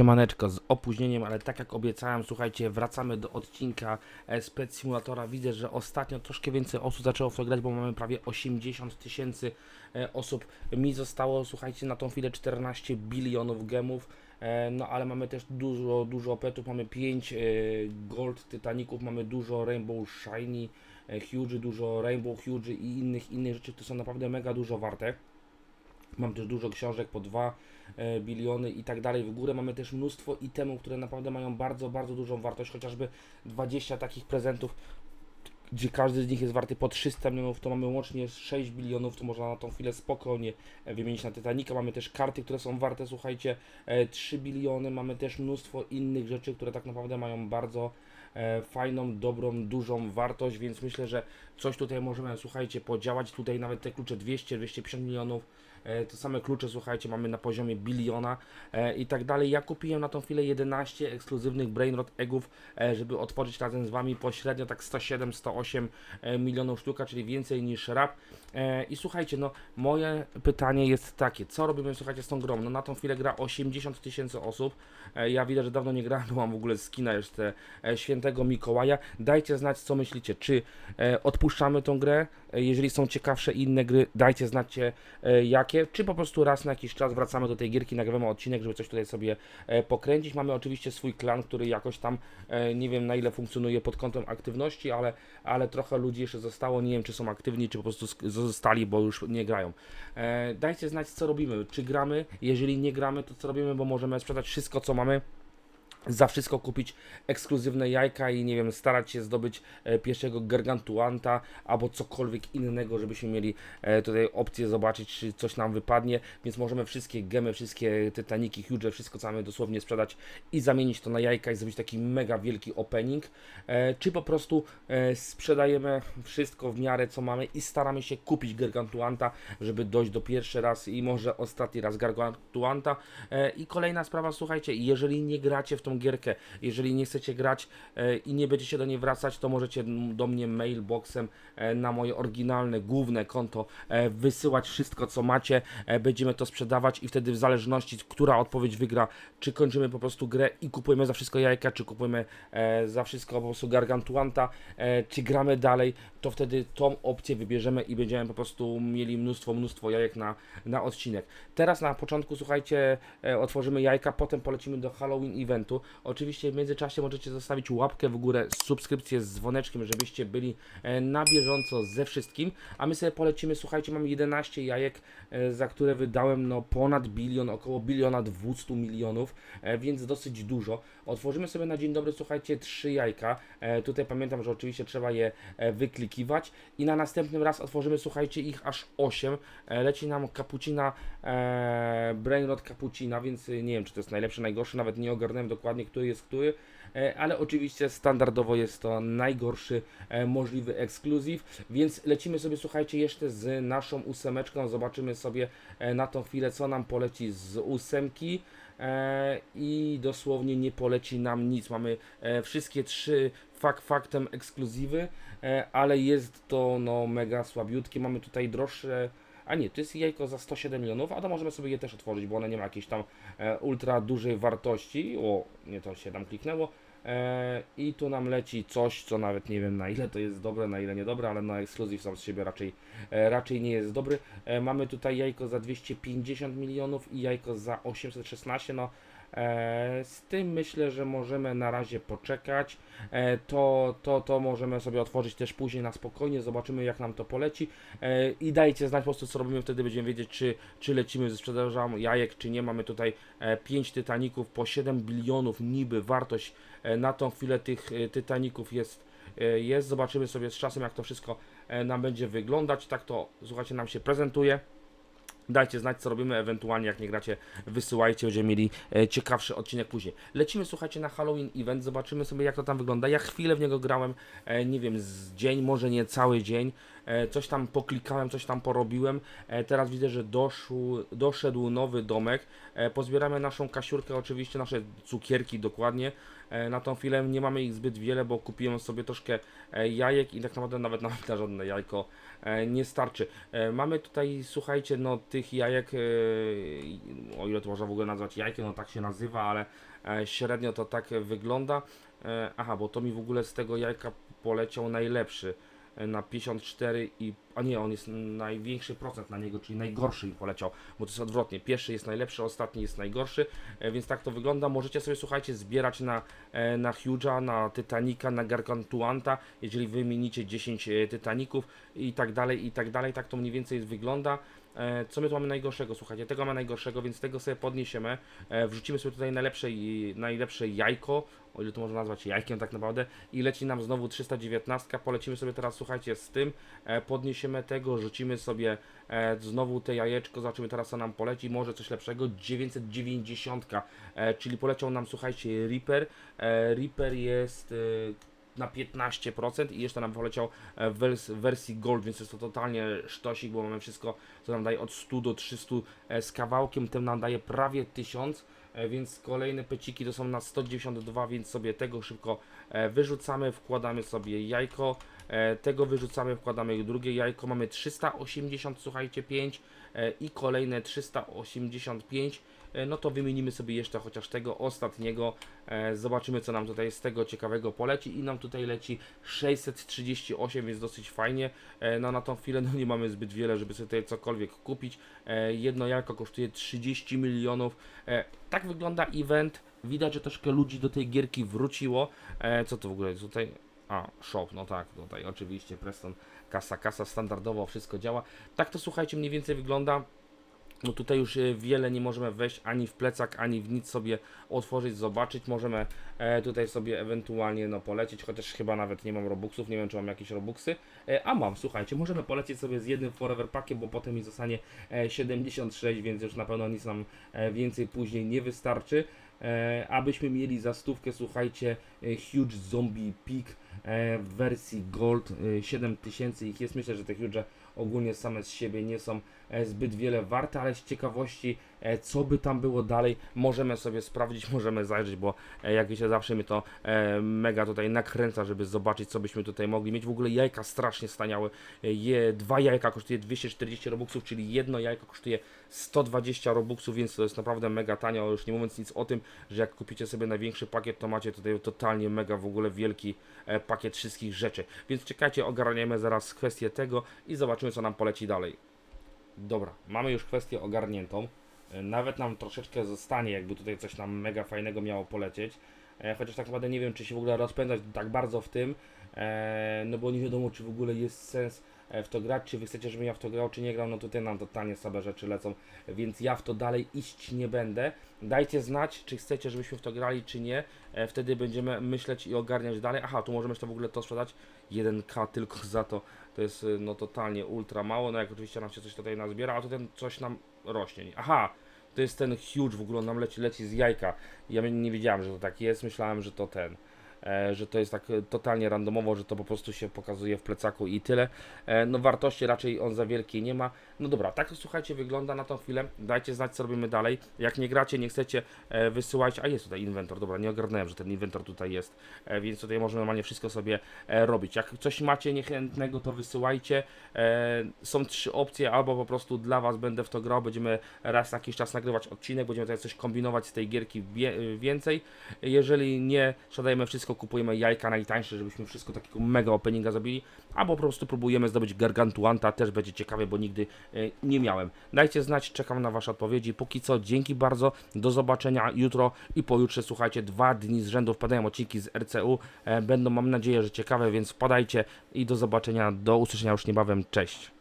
Siemaneczko, z opóźnieniem, ale tak jak obiecałem, słuchajcie, wracamy do odcinka e, Spec Simulatora. Widzę, że ostatnio troszkę więcej osób zaczęło w to grać, bo mamy prawie 80 tysięcy e, osób. Mi zostało, słuchajcie, na tą chwilę 14 bilionów gemów. E, No ale mamy też dużo, dużo petów, mamy 5 Gold Titaników, mamy dużo Rainbow Shiny, Huge, dużo Rainbow Huge i innych, innych rzeczy, które są naprawdę mega dużo warte. Mam też dużo książek po 2 e, biliony i tak dalej. W górę mamy też mnóstwo itemów, które naprawdę mają bardzo, bardzo dużą wartość, chociażby 20 takich prezentów, gdzie każdy z nich jest warty po 300 milionów, to mamy łącznie 6 bilionów, to można na tą chwilę spokojnie e, wymienić na Titanica. Mamy też karty, które są warte, słuchajcie, e, 3 biliony. Mamy też mnóstwo innych rzeczy, które tak naprawdę mają bardzo e, fajną, dobrą, dużą wartość, więc myślę, że coś tutaj możemy, słuchajcie, podziałać. Tutaj nawet te klucze 200, 250 milionów. E, To same klucze, słuchajcie, mamy na poziomie biliona e, i tak dalej. Ja kupiłem na tą chwilę 11 ekskluzywnych Brainrot Eggów, e, żeby otworzyć razem z Wami pośrednio tak 107-108 e, milionów sztuka, czyli więcej niż rap. I słuchajcie, no moje pytanie jest takie, co robimy, słuchajcie, z tą grą? No na tą chwilę gra 80 tysięcy osób. Ja widzę, że dawno nie grałem, bo mam w ogóle skina jeszcze świętego Mikołaja. Dajcie znać, co myślicie, czy odpuszczamy tą grę, jeżeli są ciekawsze inne gry, dajcie znać, e, jakie, czy po prostu raz na jakiś czas wracamy do tej gierki, nagrywamy odcinek, żeby coś tutaj sobie e, pokręcić. Mamy oczywiście swój klan, który jakoś tam, e, nie wiem na ile funkcjonuje pod kątem aktywności, ale, ale trochę ludzi jeszcze zostało, nie wiem czy są aktywni, czy po prostu zostali, bo już nie grają. E, Dajcie znać, co robimy, czy gramy, jeżeli nie gramy, to co robimy, bo możemy sprzedać wszystko, co mamy, za wszystko kupić ekskluzywne jajka i nie wiem, starać się zdobyć e, pierwszego gargantuanta albo cokolwiek innego, żebyśmy mieli e, tutaj opcję zobaczyć, czy coś nam wypadnie, więc możemy wszystkie gemy, wszystkie Titaniki, Huge, wszystko co mamy dosłownie sprzedać i zamienić to na jajka i zrobić taki mega wielki opening, e, czy po prostu sprzedajemy wszystko w miarę co mamy i staramy się kupić gargantuanta, żeby dojść do pierwszy raz i może ostatni raz gargantuanta? I kolejna sprawa, słuchajcie, jeżeli nie gracie w tą gierkę, jeżeli nie chcecie grać e, i nie będziecie do niej wracać, to możecie do mnie mailboxem e, na moje oryginalne, główne konto e, wysyłać wszystko, co macie. Będziemy to sprzedawać i wtedy w zależności, która odpowiedź wygra, czy kończymy po prostu grę i kupujemy za wszystko jajka, czy kupujemy za wszystko po prostu gargantuanta, czy gramy dalej, to wtedy tą opcję wybierzemy i będziemy po prostu mieli mnóstwo, mnóstwo jajek na, na odcinek. Teraz na początku, słuchajcie, otworzymy jajka, potem polecimy do Halloween eventu. Oczywiście w międzyczasie możecie zostawić łapkę w górę, subskrypcję z dzwoneczkiem, żebyście byli e, na bieżąco ze wszystkim. A my sobie polecimy, słuchajcie, mam 11 jajek, e, za które wydałem no ponad bilion, około biliona 200 milionów, e, więc dosyć dużo. Otworzymy sobie na dzień dobry, słuchajcie, trzy jajka. Tutaj pamiętam, że oczywiście trzeba je wyklikiwać i na następnym raz otworzymy, słuchajcie, ich aż 8. E, leci nam kapucina, Brainrot Cappuccina, więc nie wiem, czy to jest najlepszy, najgorszy, nawet nie ogarnąłem dokładnie, który jest który, e, ale oczywiście standardowo jest to najgorszy e, możliwy ekskluzyw, więc lecimy sobie, słuchajcie, jeszcze z naszą ósemeczką, zobaczymy sobie e, na tą chwilę, co nam poleci z ósemki. I dosłownie nie poleci nam nic, mamy wszystkie trzy fakt faktem ekskluzywy, ale jest to no mega słabiutkie, mamy tutaj droższe a nie, to jest jajko za 107 milionów, a to możemy sobie je też otworzyć, bo one nie ma jakiejś tam e, ultra dużej wartości. O, nie to się tam kliknęło. E, I tu nam leci coś, co nawet nie wiem na ile to jest dobre, na ile niedobre, ale na ekskluzyw sam z siebie raczej, e, raczej nie jest dobry. Mamy tutaj jajko za 250 milionów i jajko za 816, no z tym myślę, że możemy na razie poczekać. E, to, to, to możemy sobie otworzyć też później na spokojnie, zobaczymy jak nam to poleci. E, I dajcie znać po prostu co robimy, wtedy będziemy wiedzieć czy, czy lecimy ze sprzedażą jajek, czy nie. Mamy tutaj 5 Titaników po 7 bilionów niby wartość e, na tą chwilę tych e, Titaników jest e, jest. Zobaczymy sobie z czasem, jak to wszystko e, nam będzie wyglądać. Tak to, słuchajcie, nam się prezentuje. Dajcie znać, co robimy, ewentualnie jak nie gracie, wysyłajcie, będziemy mieli e, ciekawszy odcinek później. Lecimy, słuchajcie, na Halloween event, zobaczymy sobie, jak to tam wygląda. Ja chwilę w niego grałem, e, nie wiem, z dzień, może nie cały dzień, e, coś tam poklikałem, coś tam porobiłem. Teraz widzę, że doszł, doszedł nowy domek. Pozbieramy naszą kasiurkę, oczywiście nasze cukierki dokładnie. Na tą chwilę nie mamy ich zbyt wiele, bo kupiłem sobie troszkę jajek i tak naprawdę nawet nawet na żadne jajko nie starczy. E, mamy tutaj, słuchajcie, no tych jajek, e, o ile to można w ogóle nazwać jajkiem, no tak się nazywa, ale e, średnio to tak wygląda. E, aha, bo to mi w ogóle z tego jajka poleciał najlepszy e, na 54 i a nie, on jest największy procent na niego, czyli najgorszy mi poleciał, bo to jest odwrotnie. Pierwszy jest najlepszy, ostatni jest najgorszy, e, więc tak to wygląda. Możecie sobie, słuchajcie, zbierać na, e, na Huge'a, na Titanica, na Gargantuanta, jeżeli wymienicie 10 e, Titaników i tak dalej, i tak dalej. Tak to mniej więcej wygląda. E, Co my tu mamy najgorszego? Słuchajcie, tego mamy najgorszego, więc tego sobie podniesiemy. E, Wrzucimy sobie tutaj najlepsze, najlepsze jajko, o ile to można nazwać jajkiem tak naprawdę, i leci nam znowu 319. Polecimy sobie teraz, słuchajcie, z tym. E, Podniesiemy tego, rzucimy sobie znowu te jajeczko, zobaczymy teraz co nam poleci, może coś lepszego. 990, e, czyli poleciał nam, słuchajcie, Reaper. Reaper jest. Na 15% i jeszcze nam poleciał e, w wers- wersji Gold, więc jest to totalnie sztosik, bo mamy wszystko, co nam daje od 100 do 300 e, z kawałkiem, tym nam daje prawie 1000, e, więc kolejne peciki to są na 192, więc sobie tego szybko wyrzucamy, wkładamy sobie jajko, tego wyrzucamy, wkładamy drugie jajko, mamy 380, słuchajcie, 5 e, i kolejne 385, e, no to wymienimy sobie jeszcze chociaż tego ostatniego, e, zobaczymy co nam tutaj z tego ciekawego poleci. I nam tutaj leci 638, więc dosyć fajnie, e, no na tą chwilę no nie mamy zbyt wiele, żeby sobie tutaj cokolwiek kupić, e, jedno jajko kosztuje 30 milionów, e, tak wygląda event, widać, że troszkę ludzi do tej gierki wróciło, e, co to w ogóle jest tutaj? A, shop, no tak, tutaj oczywiście Preston, kasa, kasa, standardowo wszystko działa. Tak to słuchajcie, mniej więcej wygląda. No tutaj już e, wiele nie możemy wejść ani w plecak, ani w nic sobie otworzyć, zobaczyć. Możemy e, tutaj sobie ewentualnie no polecieć, chociaż chyba nawet nie mam robuxów, nie wiem czy mam jakieś robuxy. E, a mam, słuchajcie, możemy polecieć sobie z jednym forever packiem, bo potem mi zostanie e, 76, więc już na pewno nic nam więcej później nie wystarczy. Abyśmy mieli za stówkę, słuchajcie, Huge Zombie Peak w wersji Gold, e, 7000 ich jest. Myślę, że te Huge ogólnie same z siebie nie są zbyt wiele warte, ale z ciekawości, e, co by tam było dalej, możemy sobie sprawdzić, możemy zajrzeć, bo e, jak wiecie, zawsze mi to e, mega tutaj nakręca, żeby zobaczyć, co byśmy tutaj mogli mieć. W ogóle jajka strasznie staniały. E, Je, dwa jajka kosztuje 240 robuxów, czyli jedno jajko kosztuje 120 robuxów, więc to jest naprawdę mega tanio. Już nie mówiąc nic o tym, że jak kupicie sobie największy pakiet, to macie tutaj totalnie mega w ogóle wielki e, pakiet wszystkich rzeczy. Więc czekajcie, ogarniemy zaraz kwestię tego i zobaczymy, co nam poleci dalej. Dobra, mamy już kwestię ogarniętą. E, Nawet nam troszeczkę zostanie, jakby tutaj coś nam mega fajnego miało polecieć. E, Chociaż tak naprawdę nie wiem, czy się w ogóle rozpędzać tak bardzo w tym, e, no bo nie wiadomo, czy w ogóle jest sens w to grać, czy wy chcecie, żebym ja w to grał, czy nie grał, no tutaj nam totalnie słabe rzeczy lecą, więc ja w to dalej iść nie będę. Dajcie znać, czy chcecie, żebyśmy w to grali, czy nie, e, wtedy będziemy myśleć i ogarniać dalej. Aha, tu możemy jeszcze w ogóle to sprzedać, 1k tylko za to, to jest y, no totalnie ultra mało, no jak oczywiście nam się coś tutaj nazbiera, a tutaj coś nam rośnie. Aha, to jest ten huge, w ogóle on nam leci, leci z jajka. Ja nie wiedziałem, że to tak jest, myślałem, że to ten. E, że to jest tak e, totalnie randomowo, że to po prostu się pokazuje w plecaku i tyle. E, no wartości raczej on za wielkiej nie ma. No dobra, tak słuchajcie wygląda na tą chwilę. Dajcie znać co robimy dalej. Jak nie gracie, nie chcecie, wysyłajcie. A jest tutaj inwentor, dobra, nie ogarnąłem, że ten inwentor tutaj jest, więc tutaj można normalnie wszystko sobie robić. Jak coś macie niechętnego, to wysyłajcie. Są trzy opcje, albo po prostu dla Was będę w to grał, będziemy raz na jakiś czas nagrywać odcinek, będziemy tutaj coś kombinować z tej gierki więcej. Jeżeli nie, sprzedajemy wszystko, kupujemy jajka najtańsze, żebyśmy wszystko takiego mega openinga zrobili, albo po prostu próbujemy zdobyć Gargantuanta, też będzie ciekawe, bo nigdy e, nie miałem. Dajcie znać, czekam na Wasze odpowiedzi. Póki co, dzięki bardzo, do zobaczenia jutro i pojutrze, słuchajcie, dwa dni z rzędu wpadają odcinki z RCU, e, będą mam nadzieję, że ciekawe, więc wpadajcie i do zobaczenia, do usłyszenia już niebawem, cześć.